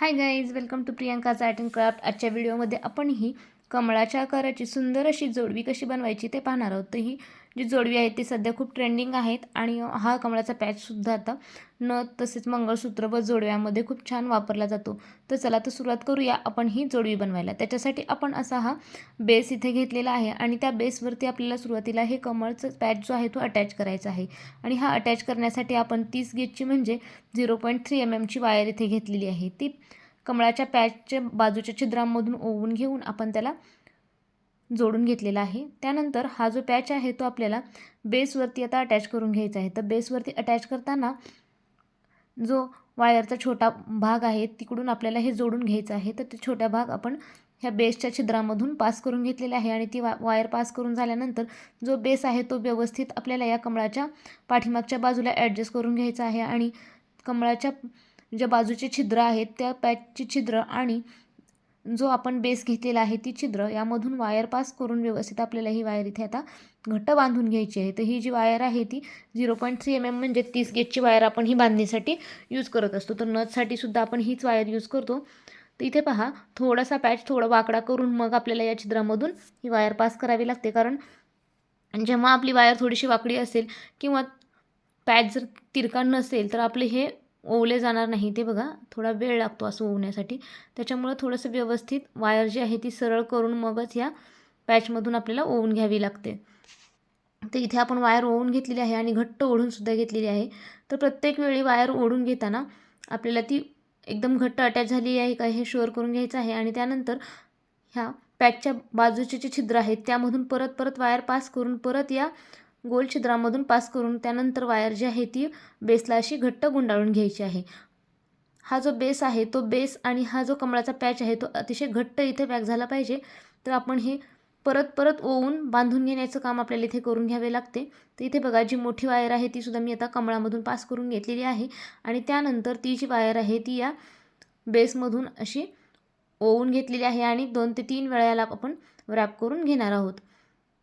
High guys welcome to प्रियंकाचा art and craft आजच्या व्हिडिओमध्ये आपण ही कमळाच्या आकाराची सुंदर अशी जोडवी कशी बनवायची ते पाहणार आहोत. तर ही जी जोडवी आहे ती सध्या खूप ट्रेंडिंग आहेत आणि हा कमळाचा पॅचसुद्धा आता न तसेच मंगळसूत्र व जोडव्यामध्ये खूप छान वापरला जातो. तर चला तर सुरुवात करूया आपण ही जोडवी बनवायला. त्याच्यासाठी आपण असा हा बेस इथे घेतलेला आहे आणि त्या बेसवरती आपल्याला सुरुवातीला हे कमळचं पॅच जो आहे तो अटॅच करायचा आहे. आणि हा अटॅच करण्यासाठी आपण तीस गेजची म्हणजे झिरो पॉईंट थ्री एम एमची वायर इथे घेतलेली आहे. ती कमळाच्या पॅचच्या बाजूच्या छिद्रांमधून ओवून घेऊन आपण त्याला जोडून घेतलेला आहे. त्यानंतर हा जो पॅच आहे तो आपल्याला बेसवरती आता अटॅच करून घ्यायचा आहे. तर बेसवरती अटॅच करताना जो वायरचा छोटा भाग आहे तिकडून आपल्याला हे जोडून घ्यायचं आहे. तर ते छोटा भाग आपण ह्या बेसच्या छिद्रामधून पास करून घेतलेला आहे आणि ती वा वायर पास करून झाल्यानंतर जो बेस आहे तो व्यवस्थित आपल्याला या कमळाच्या पाठीमागच्या बाजूला ॲडजस्ट करून घ्यायचा आहे. आणि कमळाच्या ज्या बाजूचे छिद्र आहेत त्या पॅचची छिद्र आणि जो आपण बेस घेतलेला आहे ती छिद्र यामधून वायर पास करून व्यवस्थित आपल्याला ही वायर इथे आता घट्ट बांधून घ्यायची आहे. तर ही जी वायर आहे ती zero point three M M म्हणजे तीस गेजची वायर आपण ही बांधणीसाठी यूज करत असतो. तर नथसाठी सुद्धा आपण हीच वायर यूज करतो. तर इथे पहा थोडासा पॅच थोडा वाकडा करून मग आपल्याला या छिद्रामधून ही वायर पास करावी लागते. कारण जेव्हा आपली वायर थोडीशी वाकडी असेल किंवा पॅच जर तिरका नसेल तर आपले हे ओवले जाणार नाही ते बघा. थोडा वेळ लागतो असं ओवण्यासाठी. त्याच्यामुळं थोडंसं व्यवस्थित वायर जी आहे ती सरळ करून मगच ह्या पॅचमधून आपल्याला ओवून घ्यावी लागते. तर इथे आपण वायर ओवून घेतलेली आहे आणि घट्ट ओढूनसुद्धा घेतलेली आहे. तर प्रत्येक वेळी वायर ओढून घेताना आपल्याला ती एकदम घट्ट अटॅच झाली आहे का हे शुअर करून घ्यायचं आहे. आणि त्यानंतर ह्या पॅचच्या बाजूचे जे छिद्र आहेत त्यामधून परत परत वायर पास करून परत या गोल छिद्रामधून पास करून त्यानंतर वायर जी आहे ती बेसला अशी घट्ट गुंडाळून घ्यायची आहे. हा जो बेस आहे तो बेस आणि हा जो कमळाचा पॅच आहे तो अतिशय घट्ट इथे पॅक झाला पाहिजे. तर आपण हे परत परत ओवून बांधून घेण्याचं काम आपल्याला इथे करून घ्यावे लागते. तर इथे बघा जी मोठी वायर आहे ती सुद्धा मी आता कमळामधून पास करून घेतलेली आहे. आणि त्यानंतर ती जी वायर आहे ती या बेसमधून अशी ओवून घेतलेली आहे. आणि दोन ते तीन वेळाला आपण रॅप करून घेणार आहोत.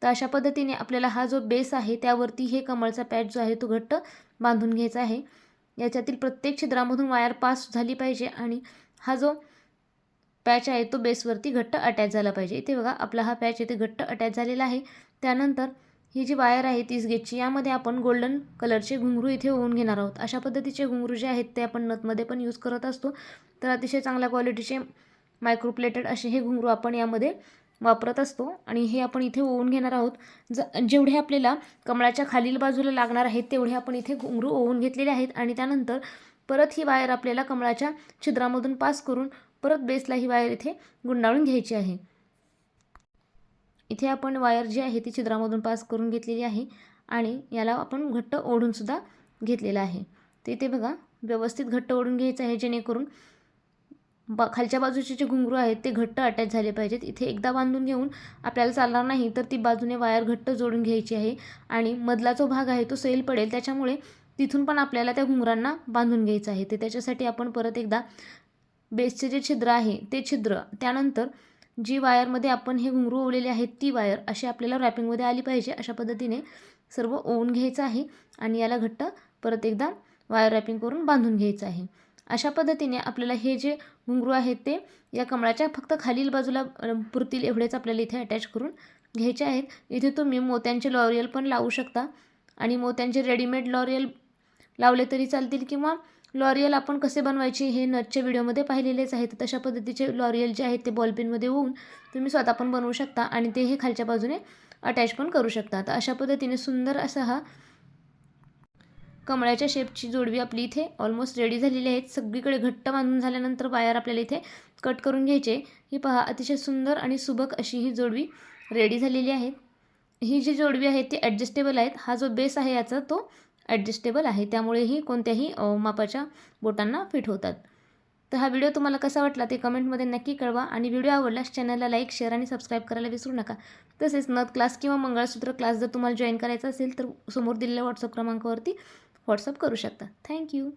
तर अशा पद्धतीने आपल्याला हा जो बेस आहे त्यावरती हे कमळचा पॅच जो आहे तो घट्ट बांधून घ्यायचा आहे. याच्यातील प्रत्येक छिद्रामधून वायर पास झाली पाहिजे आणि हा जो पॅच आहे तो बेसवरती घट्ट अटॅच झाला पाहिजे. इथे बघा आपला हा पॅच इथे घट्ट अटॅच झालेला आहे. त्यानंतर ही जी वायर आहे तीस गेटची यामध्ये आपण गोल्डन कलरचे घुंगरू इथे होऊन घेणार आहोत. अशा पद्धतीचे घुंगरू जे आहेत ते आपण नथमध्ये पण यूज करत असतो. तर अतिशय चांगल्या क्वालिटीचे मायक्रोप्लेटेड असे हे घुंगरू आपण यामध्ये वापरत असतो. आणि हे आपण इथे ओवून घेणार आहोत. ज जेवढे आपल्याला कमळाच्या खालील बाजूला लागणार आहेत तेवढे आपण इथे घुंगरू ओवून घेतलेले आहेत. आणि त्यानंतर परत ही वायर आपल्याला कमळाच्या छिद्रामधून पास करून परत बेसला ही वायर इथे गुंडाळून घ्यायची आहे. इथे आपण वायर जी आहे ती छिद्रामधून पास करून घेतलेली आहे. आणि याला आपण घट्ट ओढूनसुद्धा घेतलेलं आहे. तर इथे बघा व्यवस्थित घट्ट ओढून घ्यायचं आहे जेणेकरून बा खालच्या बाजूचे जे घुंगरू आहेत ते घट्ट अटॅच झाले पाहिजेत. इथे एकदा बांधून घेऊन आपल्याला चालणार नाही तर ती बाजूने वायर घट्ट जोडून घ्यायची आहे. आणि मधला जो भाग आहे तो सैल पडेल. त्याच्यामुळे तिथून पण आपल्याला त्या घुंगरांना बांधून घ्यायचं आहे. ते त्याच्यासाठी आपण परत एकदा बेसचे जे छिद्र आहे ते छिद्र त्यानंतर जी वायरमध्ये आपण हे घुंगरू ओवलेले आहेत ती वायर अशी आपल्याला रॅपिंगमध्ये आली पाहिजे. अशा पद्धतीने सर्व ओवून घ्यायचं आहे आणि याला घट्ट परत एकदा वायर रॅपिंग करून बांधून घ्यायचं आहे. अशा पद्धतीने आपल्याला हे जे घुंगरू आहेत ते या कमळाच्या फक्त खालील बाजूला पुरतील एवढेच आपल्याला इथे अटॅच करून घ्यायचे आहेत. इथे तुम्ही मोत्यांचे लॉरियल पण लावू शकता आणि मोत्यांचे रेडीमेड लॉरियल लावले तरी चालतील किंवा लॉरियल आपण कसे बनवायचे हे नटच्या व्हिडिओमध्ये पाहिलेलेच आहेत. तशा पद्धतीचे लॉरियल जे आहेत ते बॉलपेनमध्ये होऊन तुम्ही स्वतः पण बनवू शकता आणि ते हे खालच्या बाजूने अटॅच पण करू शकता. तर अशा पद्धतीने सुंदर असा हा कमळाच्या शेपची जोडवी आपली इथे ऑलमोस्ट रेडी झालेली आहेत सगळीकडे घट्ट बांधून झाल्यानंतर वायर आपल्याला इथे कट करून घ्यायचे ही पहा अतिशय सुंदर आणि सुबक अशी ही जोडवी रेडी झालेली आहे. ही जी जोडवी आहे ती ॲडजस्टेबल आहेत. हा जो बेस आहे याचा तो ॲडजस्टेबल आहे. त्यामुळे ही कोणत्याही मापाच्या बोटांना फिट होतात. तर हा व्हिडिओ तुम्हाला कसा वाटला ते कमेंटमध्ये नक्की कळवा आणि व्हिडिओ आवडल्यास चॅनलला लाईक शेअर आणि सबस्क्राईब करायला विसरू नका. तसेच नथ क्लास किंवा मंगळसूत्र क्लास जर तुम्हाला जॉईन करायचा असेल तर समोर दिलेल्या व्हॉट्सअप क्रमांकावरती व्हॉट्सअप करू शकता. थँक्यू